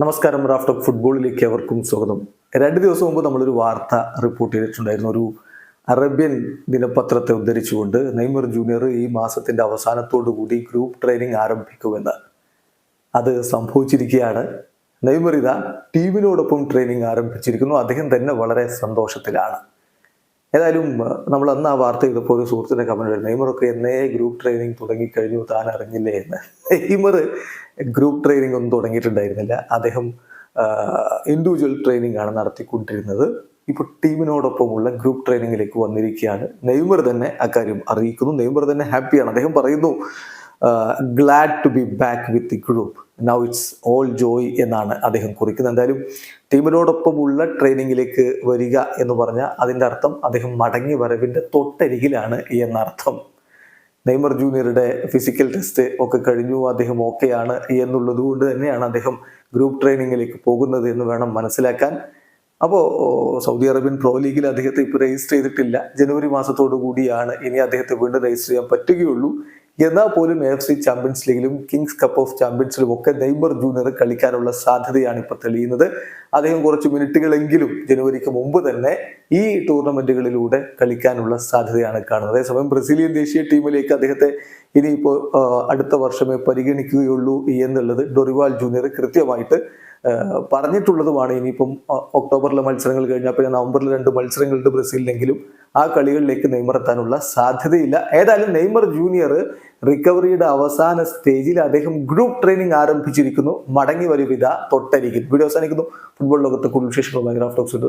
നമസ്കാരം raft of ഫുട്ബോളിലേക്ക് അവർക്കും സ്വാഗതം. രണ്ട് ദിവസം മുമ്പ് നമ്മളൊരു വാർത്ത റിപ്പോർട്ട് ചെയ്തിട്ടുണ്ടായിരുന്നു. ഒരു അറേബ്യൻ ദിനപത്രത്തെ ഉദ്ധരിച്ചുകൊണ്ട് നെയ്മർ ജൂനിയർ ഈ മാസത്തിന്റെ അവസാനത്തോടു കൂടി ഗ്രൂപ്പ് ട്രെയിനിങ് ആരംഭിക്കുമെന്ന്. അത് സംഭവിച്ചിരിക്കുകയാണ്. നെയ്മർ ഇതാ ടീമിനോടൊപ്പം ട്രെയിനിങ് ആരംഭിച്ചിരിക്കുന്നു. അദ്ദേഹം തന്നെ വളരെ സന്തോഷത്തിലാണ്. ഏതായാലും നമ്മൾ അന്ന് ആ വാർത്ത ചെയ്തപ്പോൾ ഒരു സുഹൃത്തിന്റെ കമന്റ് വരുന്നത് നെയ്മറൊക്കെ എന്നേ ഗ്രൂപ്പ് ട്രെയിനിങ് തുടങ്ങിക്കഴിഞ്ഞു താൻ അറിഞ്ഞില്ലേ എന്ന്. നെയ്മർ ഗ്രൂപ്പ് ട്രെയിനിങ് ഒന്നും തുടങ്ങിയിട്ടുണ്ടായിരുന്നില്ല. അദ്ദേഹം ഇൻഡിവിജ്വൽ ട്രെയിനിങ് ആണ് നടത്തിക്കൊണ്ടിരുന്നത്. ഇപ്പോൾ ടീമിനോടൊപ്പമുള്ള ഗ്രൂപ്പ് ട്രെയിനിങ്ങിലേക്ക് വന്നിരിക്കുകയാണ്. നെയ്മർ തന്നെ അക്കാര്യം അറിയിക്കുന്നു. നെയ്മർ തന്നെ ഹാപ്പിയാണ്. അദ്ദേഹം പറയുന്നു glad to be back with the group now it's all joy എന്നാണ് അദ്ദേഹം കുറിക്കുന്നത്. എന്തായാലും ടീമിനോടൊപ്പമുള്ള ട്രെയിനിങ്ങിലേക്ക് വരിക എന്ന് പറഞ്ഞാൽ അതിന്റെ അർത്ഥം അദ്ദേഹം മടങ്ങി വരവിന്റെ തൊട്ടരികിലാണ് എന്നർത്ഥം. നെയ്മർ ജൂനിയറുടെ ഫിസിക്കൽ ടെസ്റ്റ് ഒക്കെ കഴിഞ്ഞു. അദ്ദേഹം ഓക്കെയാണ് എന്നുള്ളത് കൊണ്ട് തന്നെയാണ് അദ്ദേഹം ഗ്രൂപ്പ് ട്രെയിനിങ്ങിലേക്ക് പോകുന്നത് എന്ന് വേണം മനസ്സിലാക്കാൻ. അപ്പോൾ സൗദി അറേബ്യൻ പ്രോ ലീഗിൽ അദ്ദേഹത്തെ ഇപ്പോൾ രജിസ്റ്റർ ചെയ്തിട്ടില്ല. ജനുവരി മാസത്തോടു കൂടിയാണ് ഇനി അദ്ദേഹത്തെ വീണ്ടും രജിസ്റ്റർ ചെയ്യാൻ പറ്റുകയുള്ളൂ. എന്നാൽ പോലും എഫ് സി ചാമ്പ്യൻസ് ലീഗിലും കിങ്സ് കപ്പ് ഓഫ് ചാമ്പ്യൻസിലും ഒക്കെ നെയ്മർ ജൂനിയർ കളിക്കാനുള്ള സാധ്യതയാണ് ഇപ്പോൾ തെളിയുന്നത്. അദ്ദേഹം കുറച്ച് മിനിറ്റുകളെങ്കിലും ജനുവരിക്ക് മുമ്പ് തന്നെ ഈ ടൂർണമെന്റുകളിലൂടെ കളിക്കാനുള്ള സാധ്യതയാണ് കാണുന്നത്. അതേസമയം ബ്രസീലിയൻ ദേശീയ ടീമിലേക്ക് അദ്ദേഹത്തെ ഇനിയിപ്പോൾ അടുത്ത വർഷമേ പരിഗണിക്കുകയുള്ളൂ എന്നുള്ളത് ഡൊറിവാൾ ജൂനിയർ കൃത്യമായിട്ട് പറഞ്ഞിട്ടുള്ളതുമാണ്. ഇനിയിപ്പം ഒക്ടോബറിലെ മത്സരങ്ങൾ കഴിഞ്ഞാൽ പിന്നെ നവംബറിൽ രണ്ട് മത്സരങ്ങളുണ്ട് ബ്രസീലിലെങ്കിലും ആ കളികളിലേക്ക് നെയ്മർ എത്താനുള്ള സാധ്യതയില്ല. ഏതായാലും നെയ്മർ ജൂനിയർ റിക്കവറിയുടെ അവസാന സ്റ്റേജിൽ അദ്ദേഹം ഗ്രൂപ്പ് ട്രെയിനിങ് ആരംഭിച്ചിരിക്കുന്നു. മടങ്ങി വരും ഇതാ തൊട്ടരികിൽ. വീഡിയോ അവസാനിക്കുന്നു. ഫുട്ബോൾ ലോകത്തെ കൂടുതൽ വിശേഷങ്ങൾ ഭയങ്കര ടോക്സ്